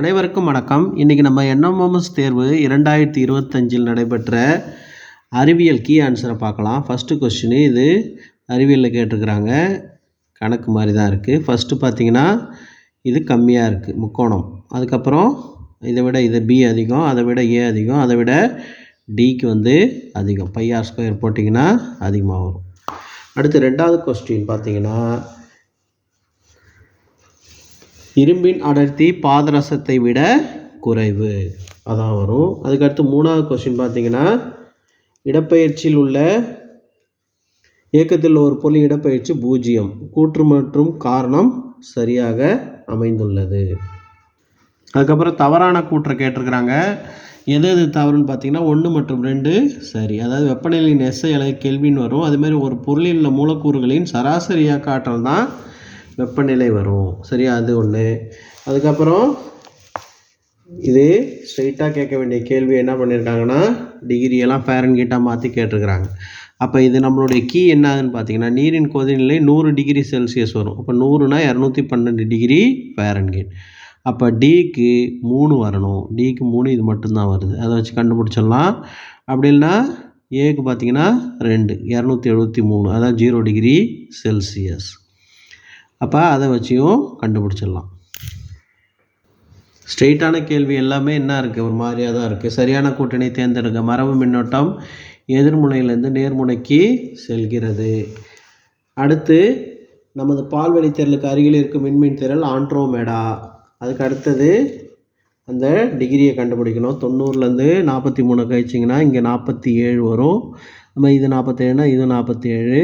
அனைவருக்கும் வணக்கம். இன்றைக்கி நம்ம என்எம்எம்எஸ் தேர்வு இரண்டாயிரத்தி இருபத்தஞ்சில் நடைபெற்ற அறிவியல் கீ ஆன்சரை பார்க்கலாம். ஃபஸ்ட்டு கொஸ்டின் இது. அறிவியலில் கேட்டிருக்கிறாங்க. கணக்கு மாதிரி தான் இருக்குது ஃபஸ்ட்டு பார்த்தீங்கன்னா இது கம்மியாக இருக்குது முக்கோணம். அதுக்கப்புறம் இதை விட இது பி அதிகம் அதை விட ஏ அதிகம் அதை விட டிக்கு வந்து அதிகம். பை ஆர் ஸ்கொயர் போட்டிங்கன்னா அதிகமாக வரும். அடுத்து ரெண்டாவது கொஸ்டின் பார்த்தீங்கன்னா இரும்பின் அடர்த்தி பாதரசத்தை விட குறைவு. அதான் வரும். அதுக்கடுத்து மூணாவது கொஸ்டின் பார்த்தீங்கன்னா இடப்பெயர்ச்சியில் உள்ள இயக்கத்தில் ஒரு பொருள் இடப்பெயர்ச்சி பூஜ்ஜியம். கூற்று மற்றும் காரணம் சரியாக அமைந்துள்ளது. அதுக்கப்புறம் தவறான கூற்றை கேட்டிருக்கிறாங்க. எது எது தவறுன்னு பார்த்தீங்கன்னா ஒன்று மற்றும் ரெண்டு சரி. அதாவது வெப்பநிலையின் எஸ்ஐ அல்லது கேள்வின்னு வரும். அதுமாரி ஒரு பொருளில் உள்ள மூலக்கூறுகளின் சராசரியாக இயக்க தான் வெப்பநிலை வரும். சரியா? அது ஒன்று அதுக்கப்புறம் இது ஸ்ட்ரைட்டாக கேட்க வேண்டிய கேள்வி என்ன பண்ணியிருக்காங்கன்னா டிகிரியெல்லாம் ஃபேரன்கீட்டாக மாற்றி கேட்டிருக்கிறாங்க. அப்போ இது நம்மளுடைய கீ என்னதுன்னு பார்த்தீங்கன்னா நீரின் கொதிநிலை நூறு டிகிரி செல்சியஸ் வரும். அப்போ நூறுனா இரநூத்தி பன்னெண்டு டிகிரி ஃபேரன்கீட் அப்போ டிக்கு மூணு வரணும். டிக்கு மூணு இது மட்டும்தான் வருது. அதை வச்சு கண்டுபிடிச்சிடலாம். அப்படி இல்லைன்னா ஏக்கு பார்த்தீங்கன்னா ரெண்டு இரநூத்தி எழுபத்தி மூணு. அதான் ஜீரோ டிகிரி செல்சியஸ் அப்போ அதை வச்சியும் கண்டுபிடிச்சிடலாம். ஸ்ட்ரெயிட்டான கேள்வி எல்லாமே என்ன இருக்குது ஒரு மாதிரியாக தான் இருக்குது சரியான கூட்டணி தேர்ந்தெடுக்க மரபு மின்னோட்டம் எதிர்முனையிலேருந்து நேர்முனைக்கு செல்கிறது. அடுத்து நமது பால்வெளி திரலுக்கு அருகில் இருக்கும் மின்மின் திரள் ஆண்ட்ரோமேடா. அதுக்கு அடுத்தது அந்த டிகிரியை கண்டுபிடிக்கணும். தொண்ணூறுலேருந்து நாற்பத்தி மூணு கழிச்சிங்கன்னா இங்கே நாற்பத்தி ஏழு வரும். நம்ம இது நாற்பத்தேழுனா இது நாற்பத்தி ஏழு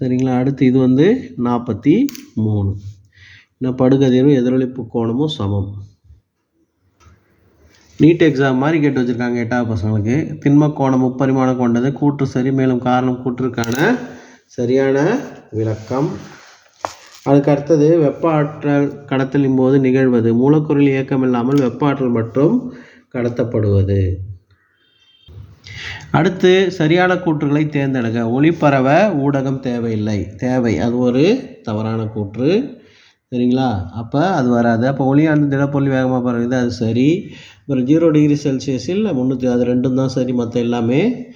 சரிங்களா? அடுத்து இது வந்து நாற்பத்தி மூணு. இன்னும் படுகதிரும் எதிரொலிப்பு கோணமும் சமம். நீட் எக்ஸாம் மாதிரி கேட்டு வச்சுருக்காங்க எட்டாவது பசங்களுக்கு. திண்ம கோணம் முப்பரிமாணம் கொண்டது. கூற்று சரி மேலும் காரணம் கூற்றுக்கான சரியான விளக்கம். அதுக்கு அடுத்தது வெப்ப ஆற்றல் கடத்தலின் போது நிகழ்வது. மூலக்கூறில் இயக்கம் இல்லாமல் வெப்ப ஆற்றல் மட்டும் கடத்தப்படுவது. அடுத்து சரியான கூற்றுகளை தேர்ந்தெடுக்க ஒளிப்பரவ ஊடகம் தேவையில்லை. தேவை. அது ஒரு தவறான கூற்று. சரிங்களா? அப்போ அது வராது. அப்போ ஒளியானது திடப்பொருள் வேகமாக பரவுது அது சரி. அப்புறம் ஜீரோ டிகிரி செல்சியஸில் முந்நூற்றி அது ரெண்டும் தான் சரி. மற்ற எல்லாமே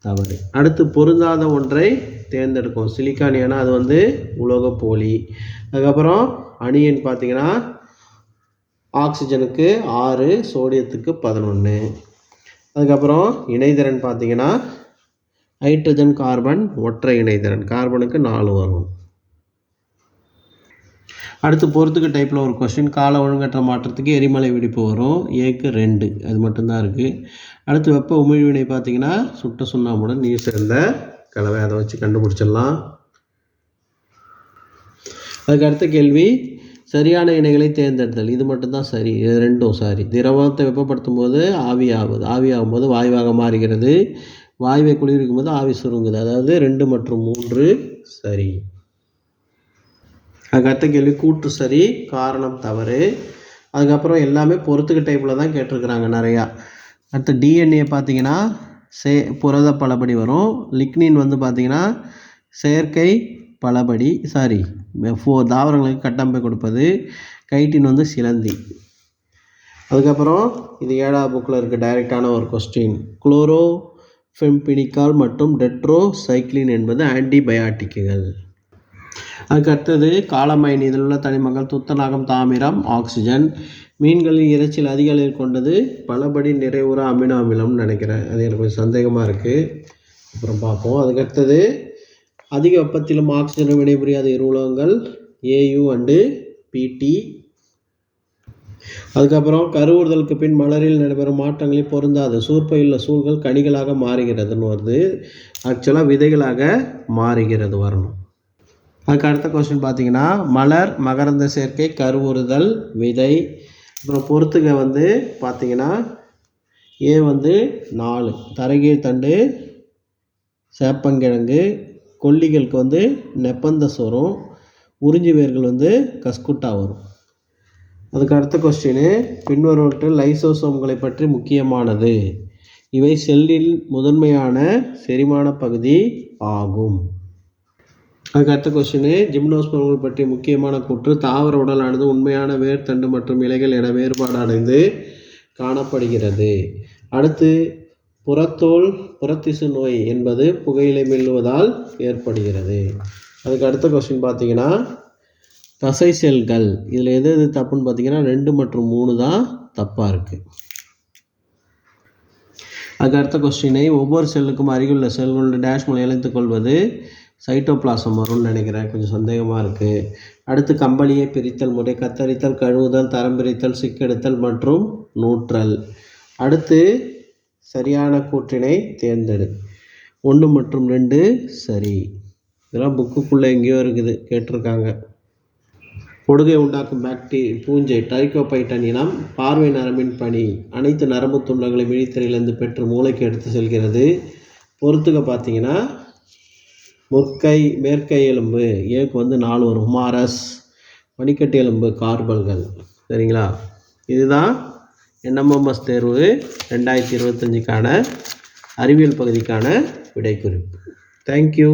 தவறு. அடுத்து பொருந்தாத ஒன்றை தேர்ந்தெடுக்கும். சிலிக்கான் ஏன்னா அது வந்து உலோக போலி. அதுக்கப்புறம் அணியன் பார்த்தீங்கன்னா ஆக்சிஜனுக்கு ஆறு சோடியத்துக்கு பதினொன்று அதுக்கப்புறம் இணைதிறன் பார்த்தீங்கன்னா ஹைட்ரஜன் கார்பன் ஒற்றை இணைதிறன். கார்பனுக்கு நாலு வரும். அடுத்து பொறுத்துக்கு டைப்பில் ஒரு கொஸ்டின் கால ஒழுங்கற்ற மாற்றத்துக்கு எரிமலை வெடிப்பு வரும். ஏக்கு ரெண்டு. அது மட்டும்தான் இருக்குது அடுத்து வெப்ப உமிழ்வினை பார்த்தீங்கன்னா சுட்ட சுண்ணாம்புடன் நீர் சேர்ந்த கலவை. அதை வச்சு கண்டுபிடிச்சிடலாம். அதுக்கு அடுத்த கேள்வி. சரியான இணைகளை தேர்ந்தெடுத்தல். இது மட்டும்தான் சரி. இது ரெண்டும் சரி. திரவத்தை வெப்பப்படுத்தும் போது ஆவியாகுது ஆவியாகும் போது வாயுவாக மாறுகிறது. வாயுவை குளிர்விக்கும் போது ஆவி சுருங்குது. அதாவது ரெண்டு மற்றும் மூன்று சரி. அதுக்கு அடுத்த கேள்வி கூற்று சரி காரணம் தவறு. அதுக்கப்புறம் எல்லாமே பொறுத்துக்க டைப்பில் தான் கேட்டிருக்கிறாங்க நிறையா. அடுத்து டிஎன்ஏ பார்த்தீங்கன்னா சே புரத பலபடி வரும். லிக்னின் வந்து பார்த்தீங்கன்னா செயற்கை பலபடி சாரி ஃபோ தாவரங்களுக்கு கட்டமைப்பை கொடுப்பது கைட்டின் வந்து சிலந்தி. அதுக்கப்புறம் இது ஏழாவது புக்கில் இருக்க டைரெக்டான ஒரு கொஸ்டின் குளோரோ ஃபெம்பினிகால் மற்றும் டெட்ரோ சைக்ளின் என்பது ஆன்டிபயாட்டிக்குகள். அதுக்கு அடுத்தது காலமைன். இதில் உள்ள தனிமங்கள் துத்தநாகம் தாமிரம் ஆக்சிஜன். மீன்களின் இறைச்சியில் அதிக அளவில் கொண்டது பலபடி நிறைவுற அமினோ அமிலம்னு நினைக்கிறேன். அது எனக்கு கொஞ்சம் சந்தேகமாக இருக்குது அப்புறம் பார்ப்போம். அதுக்கடுத்தது அதிக வெப்பத்திலும் ஆக்சிஜனும் வினைபுரியாத இரு உலகங்கள் ஏயு அண்டு பிடி அதுக்கப்புறம் கருவுறுதலுக்கு பின் மலரில் நடைபெறும் மாற்றங்களில் பொருந்தாது. சூற்பையில் சூழ்கள் கனிகளாக மாறுகிறதுன்னு வருது. ஆக்சுவலாக விதைகளாக மாறுகிறது வரணும். அதுக்கு அடுத்த கொஸ்டின் பார்த்தீங்கன்னா மலர் மகரந்த சேர்க்கை கருவுறுதல் விதை. அப்புறம் பொறுத்துக வந்து பார்த்தீங்கன்னா ஏ வந்து நாலு. தரகீழ் தண்டு சேப்பங்கிழங்கு கொல்லிகளுக்கு வந்து நெப்பந்தஸ் வரும் உறிஞ்சி வேர்கள் வந்து கஸ்குட்டா வரும். அதுக்கு அடுத்த கொஸ்டின் பின்வருவற்றில் லைசோசோம்களை பற்றி முக்கியமானது. இவை செல்லில் முதன்மையான செரிமான பகுதி ஆகும். அதுக்கு அடுத்த கொஸ்டின் ஜிம்னோஸ்பர்ம்கள் பற்றிய முக்கியமான கூற்று தாவர உடலானது உண்மையான வேர் தண்டு மற்றும் இலைகள் என வேறுபாடு அடைந்து காணப்படுகிறது. அடுத்து புறத்தோல் புறத்திசு நோய் என்பது புகையிலை மெல்லுவதால் ஏற்படுகிறது. அதுக்கு அடுத்த கொஸ்டின் பார்த்தீங்கன்னா தசை செல்கள். இதில் எது எது தப்புன்னு பார்த்தீங்கன்னா ரெண்டு மற்றும் மூணு தான் தப்பாக இருக்குது அதுக்கு அடுத்த கொஸ்டினை ஒவ்வொரு செல்லுக்கும் அருகிலுள்ள செல்களோட டேஷ் மூலம் இணைத்துக் கொள்வது சைட்டோபிளாசம் வரும்னு நினைக்கிறேன். கொஞ்சம் சந்தேகமாக இருக்குது அடுத்து கம்பளியை பிரித்தல் முறை கத்தரித்தல் கழுவுதல் தரம் பிரித்தல் சிக்கெடுத்தல் மற்றும் நூற்றல். அடுத்து சரியான கூற்றினை தேர்ந்தெடு. ஒன்று மற்றும் ரெண்டு சரி. இதெல்லாம் புக்குக்குள்ளே எங்கேயோ இருக்குது கேட்டிருக்காங்க. பொடுகை உண்டாக்கும் பாக்டி பூஞ்சை டைகோபைட்டன் இனம் பார்வை நரம்பின் பணி. அனைத்து நரம்பு துண்டங்களையும் விழித்திரையிலிருந்து பெற்று மூளைக்கு எடுத்து செல்கிறது. பொறுத்துக்க பார்த்தீங்கன்னா முற்கை மேற்கை எலும்பு ஏக்கு வந்து நாலு வரும். ஹுமாரஸ் மணிக்கட்டு எலும்பு கார்பல்கள். சரிங்களா? இதுதான் என்எம்எம்எஸ் தேர்வு ரெண்டாயிரத்தி இருபத்தஞ்சிக்கான அறிவியல் பகுதிக்கான விடைக்குறிப்பு. தேங்க்யூ